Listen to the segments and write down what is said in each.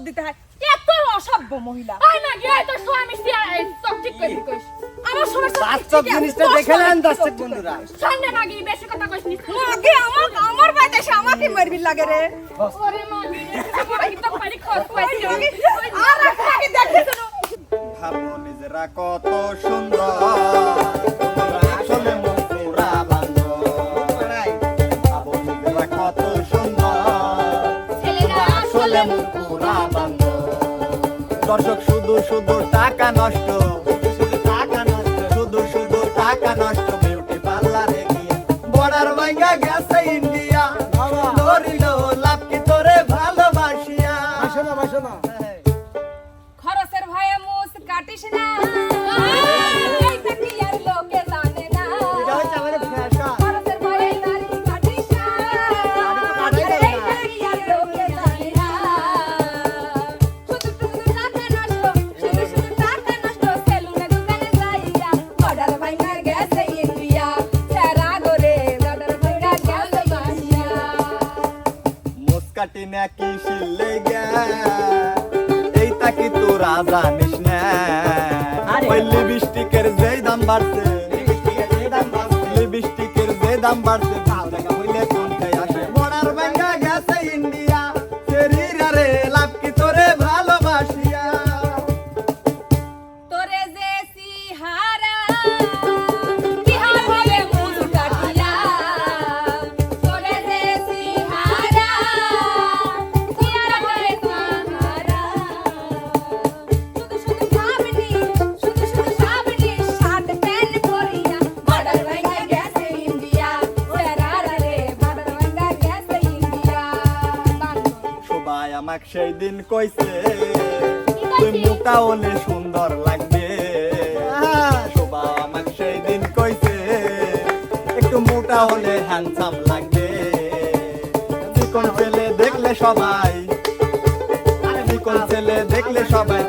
উত্তর দিতে হয়। এত অসভ্য মহিলা। আই না গিয়ে তোর স্বামী সিয়া সব ঠিক করে কইস আমার সমস্যা বাস্তব জিনিসটা দেখে নেন দর্শক বন্ধুরা। সামনে মাগি বেশি কথা কইস নি। আগে আমার আমার বাড়িতে এসে আমাকে মারবি লাগে রে। ওরে মাগি আমার কি তো পারি খোঁজ পাইছি আর আপনাকে দেখে। শুনো ভাবো নিজেরা কত সুন্দর। দর্শক শুধু শুধু টাকা নষ্ট। জানিস না। ওই লিপস্টিকের যে দাম বাড়ছে। লিপস্টিকের যে দাম বাড়ছে। আমাকে সেই দিন কইছে তুই মোটা হলে সুন্দর লাগবে। শোভা আমাক সেই দিন কইছে, একটু মোটা হলে হ্যান্ডসাম লাগবে। কোন ছেলে দেখলে সবাই কোন ছেলে দেখলে সবাই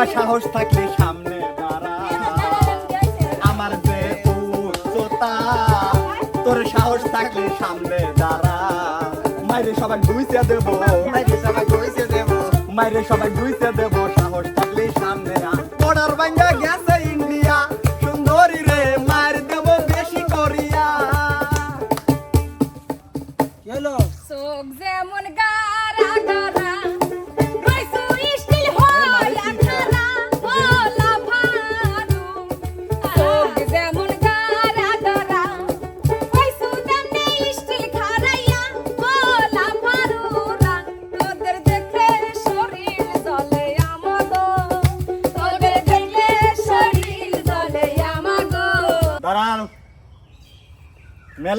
তোরা সাহস থাকলে সামনে দাঁড়া। আমার যে উচ্চতা তোর সাহস থাকলে সামনে দাঁড়া। মাইরে সবাই দুইতে দেবো। মাইরে সবাই দুইতে দেবো। মাইরে সবাই দুইতে দেব।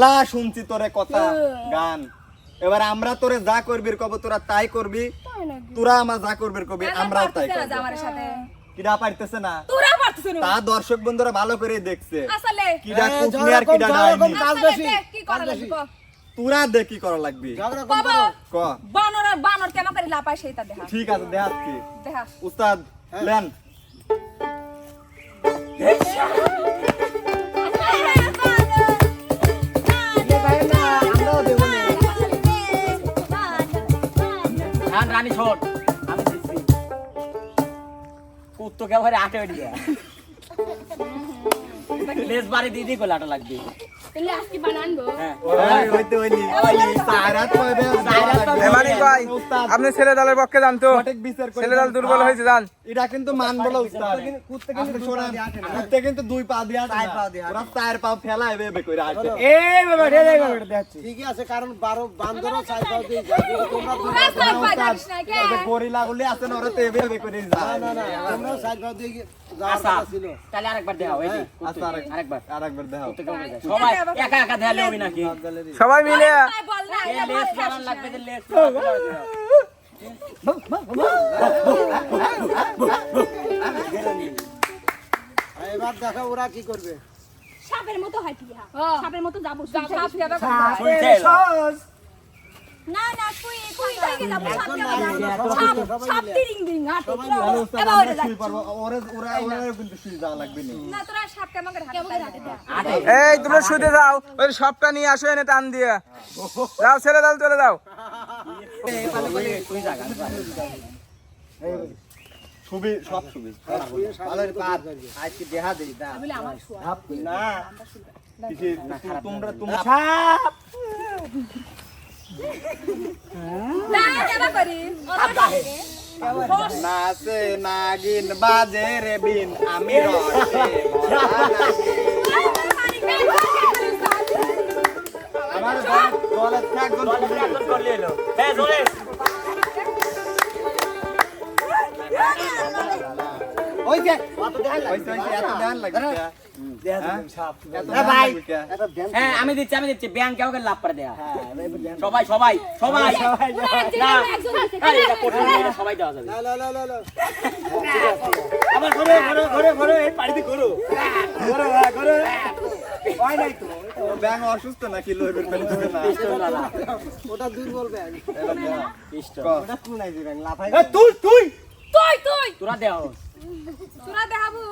মেলা শুনছি তোরে কথা গান। এবার আমরা তোরে যা করবি কব তোরা তাই করবি। তোরা আমার যা করবি কবি আমরাও তাই করব। আমার সাথে। কিডা পারতেছে না? তোরা পারছিস তা দর্শক বন্ধুরা ভালো করে দেখছে। আসলে। কিডা কুটনি আর কিডা ডাইনি। আসলে দেখ কি করা লাগবে তোরা দেখ কি করা লাগবে। বাবা ক? বানর আর বানর কেন করে লাপায় সেইটা দেখা। ঠিক আছে দেখাচ্ছি দেখা। উস্তাদ লেন। ধান রানী ছোট আমি দিচ্ছি। কুত্তো কে ঘরে আটে ওইদিকে। লেস বাড়ি দিদি গোলাটা লাগবে? হ্যাঁ। আপনি ছেলে দলের পক্ষে জানতো সঠিক ছেলে দল দুর্বল হয়েছে এটা কিন্তু মান বলো কুত্তে কিন্তু দুই পা দিয়ে চার পা ফেলা করে ঠিকই আছে কারণ বারো দিয়ে তোমরা গরিলা গুলি আছে না ওরা তো এবে এবে করে যায়। না না তোমরাও চাই পাও দিয়ে যাওয়ার আচ্ছা কথা ছিল। তাহলে আরেকবার দেখাও এই যে আচ্ছা আরেক- আরেকবার। আরেকবার দেখাও। সবাই একা একা দেয়ালে নাকি? সবাই মিলে। লেস বানান লাগবে লেস এবার দেখো ওরা কি করবে। সাপের মতো হয় হ্যাঁ। সাপের মতো যাব সাপ। না না এবার ওরে যাচ্ছি ওরে ওরা ওরা কিন্তু যাওয়া লাগবে না। তোরা আটে এই তোমরা শুতে যাও। ওই সবটা নিয়ে আসো এনে টান দিয়ে। যাও ছেড়ে দাও চলে যাও। সব আজকে দেই আমার না। তোমরা তোমরা নাচে নাগিন বাজে রে বিন আমি আমার দলের একজন করলে এলো এ জোরে ওই যে এত ধ্যান লাগছে? এত ধ্যান আমি দিচ্ছি আমি দিচ্ছি। ব্যাংক কাউকে লাভ করে দেয়া। সবাই সবাই সবাই। এটা সবাই দেওয়া যাবে। লা লা লা লা লা আবার ঘরে ঘরে ঘরে ঘরে এই পাড়িতে করো ঘরে ঘরে। হয় নাই তো। ও অসুস্থ নাকি লোহের পেলে না? ওটা দুর্বল ব্যাগ এবার দেখ। পিস্তল ক। ওটা কোন আইছে ব্যাগ লাফাই তুই তুই! তুই তুই! তোরা দেও তোরা দেখাবো।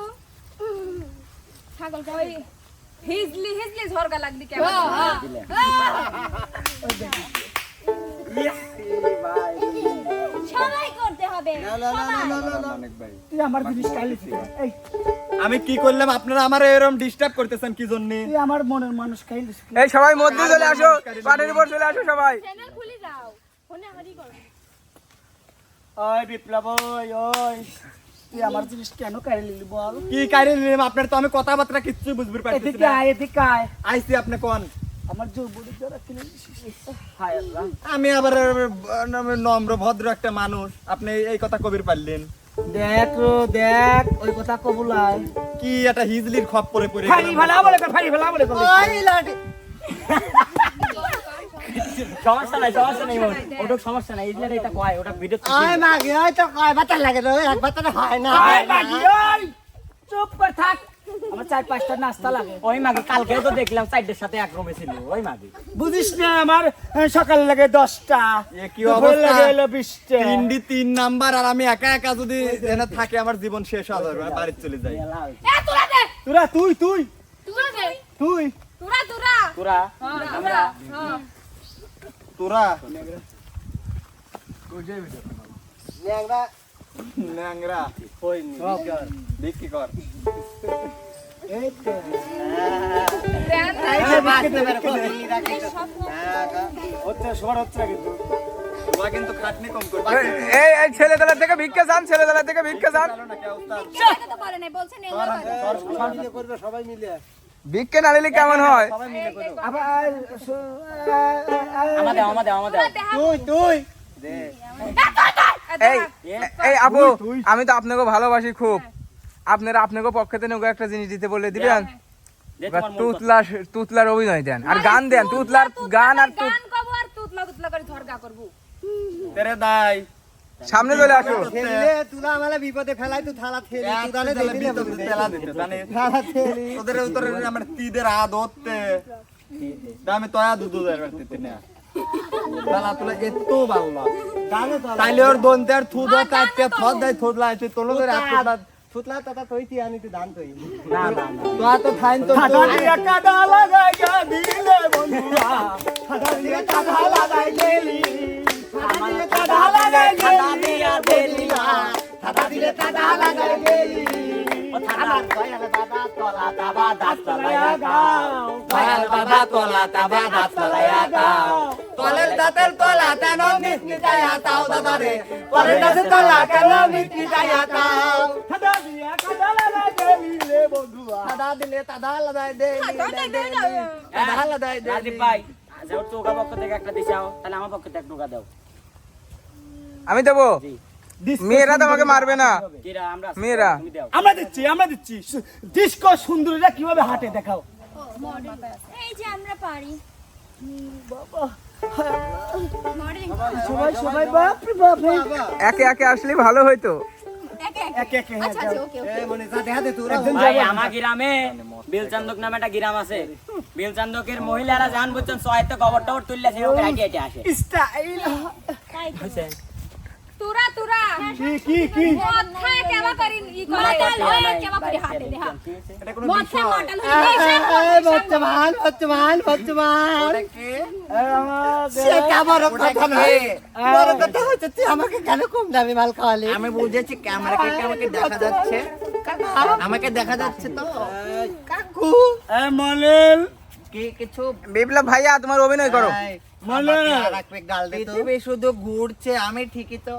ছাগল ওই হিজলি হিজলি ঝরগা লাগলি কেমন? সবাই করতে হবে লা লা লা লা অনেক ভাই তুই আমার জিনিস এই। আমি কি করলাম? আপনারা আমার এরকম ডিস্টার্ব করতেছেন কি জন্য? তুই আমার মনের মানুষ কাইলিস এই সবাই মধ্যে চলে আসো। পাটের উপর চলে আসো সবাই। চ্যানেল খুলে যাও। ফোনে আমারই করো ওই বিপ্লব ওই ওই। তুই আমার জিনিস কেন কাইলি বল? কি কারে নিলাম আপনার তো আমি কথাবার্তা কিচ্ছু বুঝতে পারতেছি এদিকে আয় এদিকে আয়। আইছি আপনি কোন? আমার যৌবনের দ্বারা কিনে হায় আল্লাহ। আমি আবার নম্র ভদ্র একটা মানুষ। আপনি এই কথা কবির পারলেন। দেখ দেখ ওই কথা কবুলায়। কি একটা হিজলির খপ পরে পরে ফাড়ি ফেলা বলে কর, ফাড়ি ফেলা বলে কর। সমস্যা নাই সমস্যা নাই ওর। ওটা সমস্যা নাই ইজলার এটা কয় ওটা ভিডিও আয় মাগে আয় তো কয় বাতা লাগে রে একবার তো হয় না। আয় বাগি, ওই, চুপ করে থাক। আমার চার পাঁচটা নাস্তা লাগে। ওই মাগে কালকে তো দেখলাম সাইডের সাথে এক রুমে ছিল ওই মাগে। বুঝিস না আমার আহ, সকালে লাগে দশটা। এ কি অবস্থা? হলো বিশটা। তিনটি তিন নাম্বার আর আমি একা একা যদি এখানে থাকে আমার জীবন শেষ হয়ে যাবে বাড়িতে চলে যাই। এ তোরা দে! তোরা তুই তুই। তোরা দে! তুই। তোরা তোরা। তোরা। হ্যাঁ। তোরা? ন্যাংরা? ন্যাংরা। বিক্রি কর। এই তো। হচ্ছে। সবার হচ্ছে কিন্তু। তোরা কিন্তু খাটনি কম করবে এই এই ছেলেতলা থেকে ভিক্ষা চান ছেলেতলা থেকে ভিক্ষা চান। না বলছেন করবে সবাই মিলে। ভিক্ষা না নিলে কেমন হয়? এই আপু আমি তো আপনাকে ভালোবাসি খুব। আপনারা আপনাকে পক্ষে থেকে একটা জিনিস দিতে বলে দিবেন? যে এবার তোমার মন তুতলার তুতলার অভিনয় দেন। আর গান দেন তুতলার গান আর তুতলা তুতলা করে ঝরগা করব। তেরে দাই। সামনে চলে আসো। তুলা আমালে বিপদে ফেলাই তুই থালা তেলা দেখবি না দিতে থালা তোদের উত্তরে আমার তিদের আ ধরতে। আমি তয়া দুধ দিতে না। তালা তুলে এত ভালো দালে তো তাইলে ওর দন্তে আর থুদ কাটতে থদ দেয় আছে তোলো ফুটলা তাতা তুই তি আনি তুই না না তো আর তো ফাইন তো দিলে বন্ধুরা খাদা দিয়ে কাদা লাগাই গেলি খাদা লাগাই খাদা লাগাই দয়াল বাবা তলা বাবা তোলা তাবা দাঁত তলায়া গাও তলের দাঁতের তলা মিষ্টি কেন মিটি যায়া তাও খাদা দিয়ে কাদা লাগাই গেলি রে বন্ধুরা দাদা দিলে দাদা লাদাই দে দাদা। লাদাই দে রাজীব ভাই যেহেতু তোকা পক্ষ থেকে একটা দিশাও তাহলে আমার পক্ষ থেকে টোকা দাও। আমি দেবো? মেয়েরা তো আমাকে মারবে না। কিরা আমরা আছি, মেয়েরা। আমরা দিচ্ছি আমরা দিচ্ছি। ডিস্কো সুন্দরীরা কীভাবে হাঁটে দেখাও। এই যে আমরা পারি। সবাই সবাই বাপ রে একে একে আসলে ভালো হইতো। একে একে। যাও। ওকে ওকে। এ যা দেখা দে তোরা একজন ভাই আমার গ্রামে বিলচান্দক নামে একটা গ্রাম আছে। বিলচান্দকের মহিলারা জান বুঝছেন সহায়তা কবর টবর তুললে সে ওকে আসে। স্টাইল। হয়েছে? তুরা তুরা। কি কি কি? মদ কেবা করি ই করে মাতাল কেবা করে হাতে দে হা এটা কোনো মদ বিষয়। খায় মাতাল এই সব এই বর্তমান বর্তমান বর্তমান। এই আমাদের- সে কাবার কথা নয় বড় কথা হচ্ছে তুই আমাকে কেন কম দামি মাল খাওয়ালি? আমি বুঝেছি ক্যামেরাকে কি আমাকে দেখা যাচ্ছে। আমাকে দেখা যাচ্ছে তো। কাকু। এই মলিন কি কিছু? বিপ্লব ভাইয়া তোমার অভিনয় করো। মনে? আমাকে শুধু ঘুরছে আমি ঠিকই তো।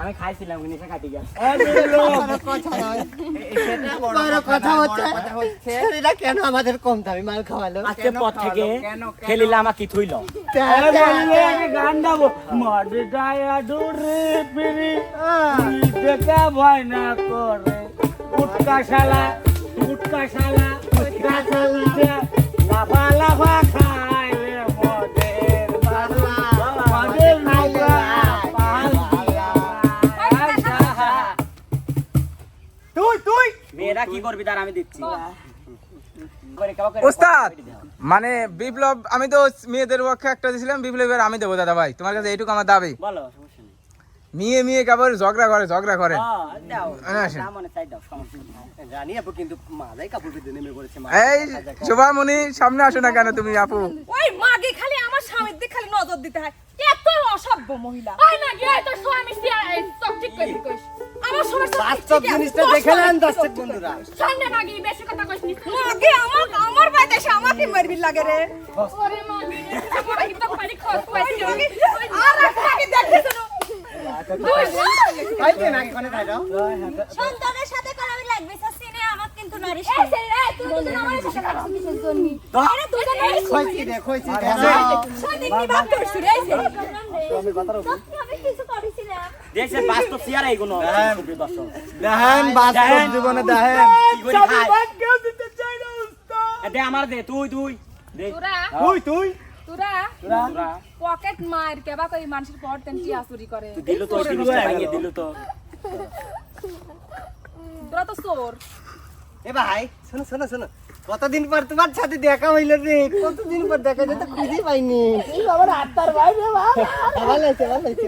আমি খাইছিলাম কেন আমাদের কম দামি মাল খাওয়ালো? আজকে পর থেকে? খেলিলে আমার কি থইল গান গাবো। মদ ডুরে পিরি দেখা ভয় না করে। উটকা শালা উটকা শালা। মেয়েরা কি করবি তার আমি দিচ্ছি। মানে বিপ্লব আমি তো মেয়েদের পক্ষে একটা দিয়েছিলাম বিপ্লবের আমি দেবো দাদা ভাই। তোমার কাছে এইটুকু আমার দাবি। বলো মেয়ে মেয়ে কেবল ঝগড়া করে ঝগড়া করে। জানি আপু কিন্তু মাদাই কাপড় পিতে নেমে পড়েছে মা। এই শোভামণি সামনে আসো না কেন তুমি আপু। ওই মাগে খালি আমার স্বামীর দিকে খালি নজর দিতে হয়। এত অসভ্য মহিলা। আই না কি তোর স্বামী সব ঠিক করে কইস আমার স্বামীর বাস্তব জিনিসটা দেখে নেন দর্শক বন্ধুরা। সামনে মাগি বেশি কথা কইস নি। মাগে আমার আমার বাড়িতে এসে আমাকে মারবি লাগে রে। ওরে মাগি আমরা কি তো পারি পাইছি আর আপনাকে দেখেছ না? তাই তো নাকি কোনে তাই দাও সন্তানের সাথে লাগবে আমার কিন্তু নারিশ এই সে এই তুই দুজন আমার সাথে লাগছিস কিসের জন্য? এরা দুজন নারিশ কইছি দে কইছি দে। সাদিক কি বাপ করছিস রে এই যে? সত্যি আমি কিছু করেছিলাম। দেখছেন বাস্তব চেয়ার এইগুলো সুপ্রিয় দেখেন বাস্তব জীবনে দেখেন। কি করে খায়? কেউ দিতে চাই না উস্তাদ। দে আমার দে তুই তুই। দে। তুই তুই। তোরা তোরা। পকেট মার কেবা কই মানুষের পর তেন টিয়া চুরি করে? দিল তো দিল তো। তোরা তো চোর। এ ভাই শোনো শোনো শোনো। কতদিন পর তোমার সাথে দেখা হইল রে? কতদিন পর দেখা যেতে খুঁজে পাইনি। আমার হাতটার বাইরে বাবা। ভালো হয়েছে ভালো হয়েছে।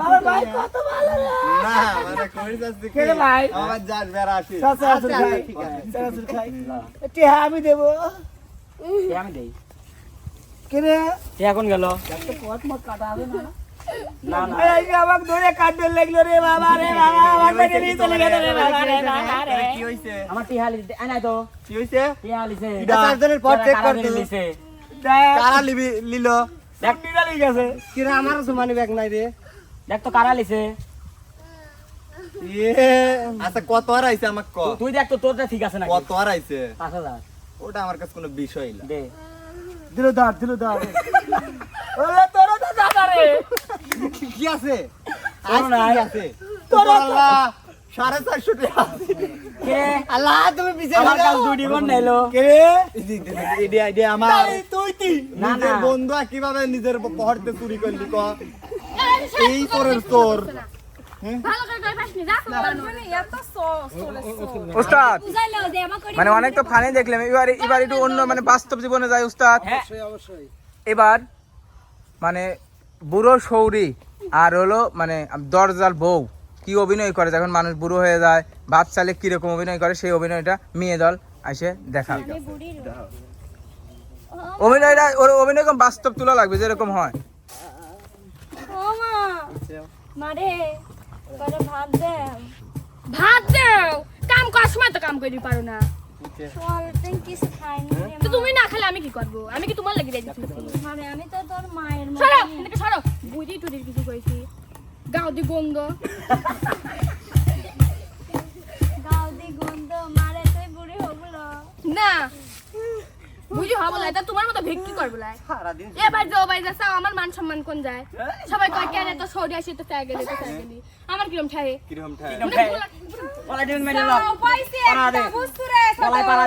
আমার ভাই কত ভালো রে। না মানে কই যাচ্ছে কি ভাই? আমার যার বেড়া আসি চাচা আসুন আচ্ছা, খাই আছে আসুন খাই টিহা আমি দেবো। আমি দেই। কে রে? এ এখন গেল? কত মত কাটা হবে না। আমাকে ধরে কাটতে লাগল রে বাবা রে বাবা আমার পেটে নিয়ে চলে গেল রে বাবা রে বাবা রে। কি হইছে আমার টিহালি আই নাই তো। কি হইছে টিহালিছে এটা চারজনের পর চেক কর তো। কারা লিবি লিলো দেখ নিরালি গেছে। কি রে আমার জমানি ব্যাগ নাই রে। দেখ তো কারা লিছে আচ্ছা কত আর আইছে আমাক ক? তুই দেখ তো তোরটা ঠিক আছে নাকি? কত আর আইছে? পাঁচ হাজার। ওটা আমার কাছে কোনো বিষয় না। দে। দিল দাঁড় দিল দাঁড় ওরে তো দাদা রে কি আছে। কি আছে তোর আল্লাহ সাড়ে চারশো টাকা কে আল্লাহ তুমি পিছিয়ে আমার গেলো। কাছে দুই নাইলো কে রে এডিয়া এডিয়া আমার তুই তুই নিজের বন্ধু কীভাবে নিজের পহরতে চুরি করলি ক এই তোরের তোর ভালো করে কই পাসনি যা মানে মানে অনেক তো ফানি দেখলাম এবার এবার একটু অন্য মানে বাস্তব জীবনে যায় উস্তাদ হ্যাঁ এবার মানে বুড়ো সৌরি আর হলো মানে দরজার বউ। কি অভিনয় করে? যখন মানুষ বুড়ো হয়ে যায় ভাত চালে কীরকম অভিনয় করে সেই অভিনয়টা মেয়ে দল এসে দেখা অভিনয়টা ওর অভিনয় বাস্তব তোলা লাগবে যেরকম হয়। মারে ভাত দে ভাত দাও? কাম করার সময় তো কাম করি পারো না। তো তুমি না খেলে আমি কি করব? আমি কি তোমার লাগি মানে আমি তো তোর মায়ের মতো সরো এদিকে সরো। বুঝি টুদির কিছু কইছি। গাউদি গন্ধ। গাউদি গন্ধ মারে তুই বুড়ি হবল। না। বুঝি হব না তা তোমার মতো ভিক্ষি করব লাই এ ভাই যাও ভাই যা চাও আমার মান সম্মান কোন যায়? সবাই কয় কেন তো সৌদি আসি তো তো আমার কিরম ঠায় দিন মেনে পাড়া দে। একটা বুঝতুরে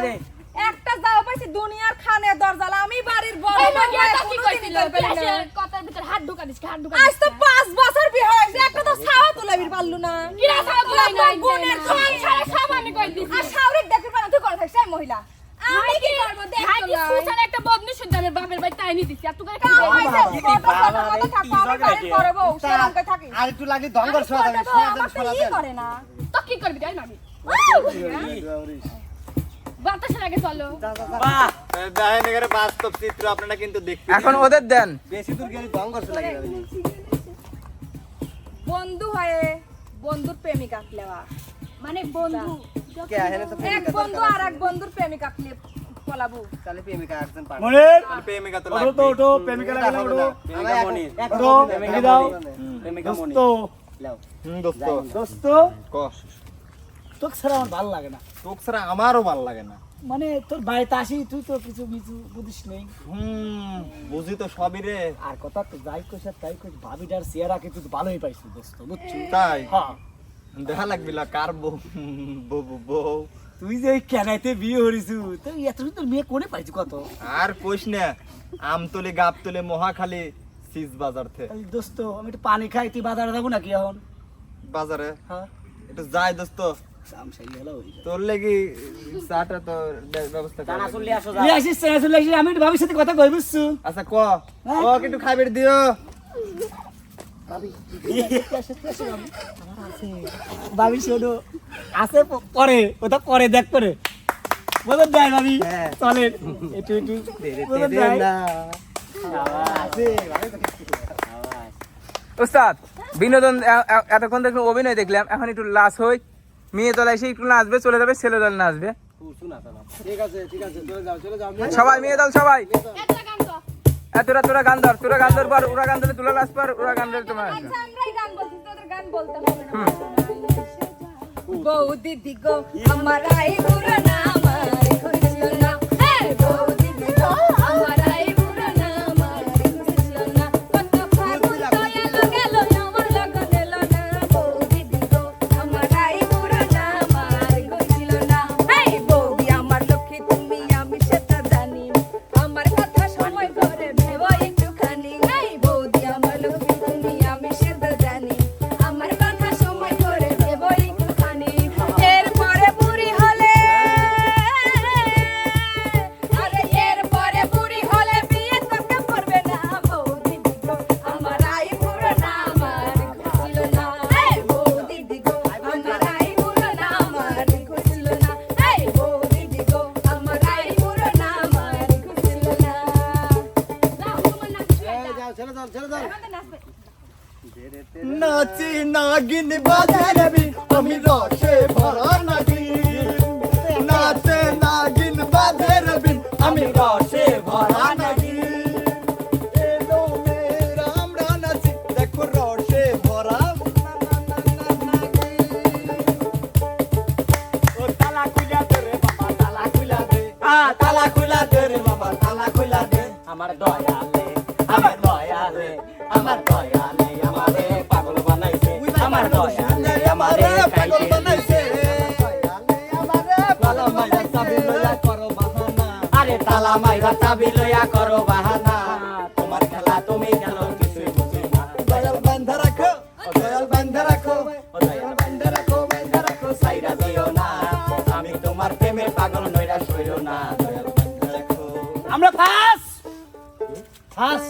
দে। একটা যাও পাইছি দুনিয়ার খানে দরজালা। আমি বাড়ির বড় কি কইছিল? কথার ভিতর হাত ঢুকা দিস হাত ঢুকা আজ তো পাঁচ বছর বিয়ে হয়েছে একটা তো ছাওয়া তুলাবির পারলু না। কিরা ছাওয়া তুলাই নাই সংসারে সব আমি কই দিছি। আর শাওরিক দেখে পানা তুই করে থাকিস মহিলা। আমি কি করব? দেখ তো সুসান একটা বদনি বাপের তাই নি দিছি। আর তুই কি। আর একটু লাগে না। তো কি করবি তাই এখানে বাস্তব চিত্র আপনারা কিন্তু এখন ওদের দেন। বেশি দূর গেলে দঙ্গর লাগে বন্ধু হয়ে বন্ধুর প্রেমিকা লেওয়া। মানে বন্ধু এক বন্ধু আর এক বন্ধুর প্রেমিকা পলাবো। তাহলে প্রেমিকা একজন পার মনির! প্রেমিকা তো লাগবে। তো ওঠো প্রেমিকা লাগে ওঠো। প্রেমিকা মনির। ওঠো প্রেমিকা দাও। প্রেমিকা মনির। দোস্ত। হুম দোস্ত। দোস্ত। ক? তোকে ছাড়া আমার ভালো লাগে না। তোক ছাড়া আমারও ভালো লাগে না। মানে তোর বাড়িতে আসি তুই তো কিছু কিছু বুঝিস নেই। হুম বুঝি তো সবই রে। আর কথা তো যাই কইস তাই কইস ভাবিটার চেহারা কিন্তু তুই ভালোই পাইছিস দোস্ত বুঝছি তাই? হ্যাঁ। দেখা লাগবিল কার বউ বউ তুই যে এই কেনাইতে বিয়ে হরিছু তো এত সুন্দর মেয়ে কোনে পাইছি কত? আর কইস না আমতলে গাবতলে মহাখালী সিজ বাজার থে। দোস্ত আমি একটু পানি খাই তুই বাজারে যাব নাকি এখন? বাজারে? হ্যাঁ। একটু যাই দোস্ত। হয়ে। তোর লেগে চাটা তো ব্যবস্থা লাগবে। তুই আমি ভাবির সাথে কথা কই বুঝছু? আচ্ছা ক? ক একটু খাইবে দিও। ভাবি শোনো আছে পরে ওটা পরে দেখ করে ভাবি চলেন। একটু একটু। উস্তাদ বিনোদন এতক্ষণ দেখলাম অভিনয় দেখলাম এখন একটু লাশ হই। মেয়ে দল এসে একটু নাচবে চলে যাবে ছেলে দল নাচবে। ঠিক আছে ঠিক আছে চলে যাও চলে যাও। সবাই মেয়ে দল সবাই। তোরা তোরা গান ধর তোরা গান ধর পর ওরা গান ধরলে তোলা লাশ পর ওরা গান ধরলে তোমার। আচ্ছা বউ দিদি গো আমার আই পুরানা। চাবি লইয়া করো বাহানা তোমার খেলা তুমি খেলো কিছুই বুঝি না দয়াল বান্ধা রাখো ও দয়াল বান্ধা রাখো ও দয়াল বান্ধা রাখো বান্ধা রাখো সাইরা দিও না আমি তোমার প্রেমে পাগল নইরা সইরো না দয়াল বান্ধা রাখো আমরা ফাস ফাস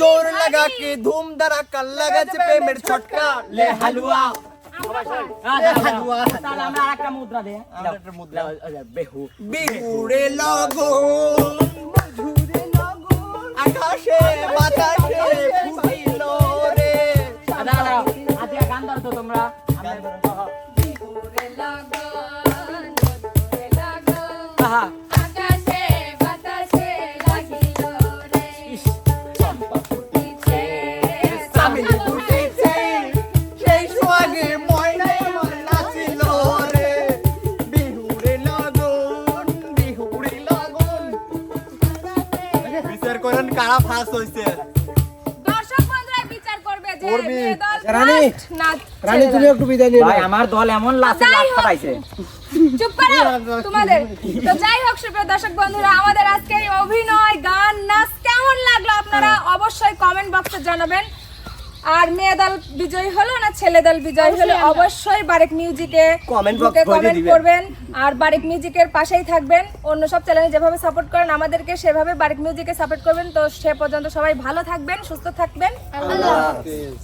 জোর লাগা के धूम धड़ाका लगा से पेमेंट छटका লে হালুয়া ले हलवा বিহুরে লগো আকাশে বাতাসে ফুটিল রে। দাদা আজকে গান ধরতো তোমরা? কারা ফার্স্ট হইছে দর্শক বন্ধুরা বিচার করবে যে করবি। মেয়ে দল রানী, first না রানী তুমি দল। একটু বিদায় নিয়ে ভাই নাও। আমার দল এমন লাস্টে যাই হোক। ফাটাইছে চুপ করো তোমাদের তো যাই হোক সুপ্রিয় দর্শক বন্ধুরা আমাদের আজকে এই অভিনয় গান নাচ কেমন লাগল আপনারা অবশ্যই কমেন্ট বক্সে জানাবেন আর মেয়ে দল বিজয়ী হলো না ছেলে দল বিজয়ী হলো? অবশ্যই বারেক মিউজিকে কমেন্ট করবেন আর বারেক মিউজিকের পাশেই থাকবেন। অন্য সব চ্যানেলে যেভাবে সাপোর্ট করেন আমাদেরকে সেভাবে বারেক মিউজিকে সাপোর্ট করবেন। তো সে পর্যন্ত সবাই ভালো থাকবেন সুস্থ থাকবেন। আল্লাহ হাফেজ।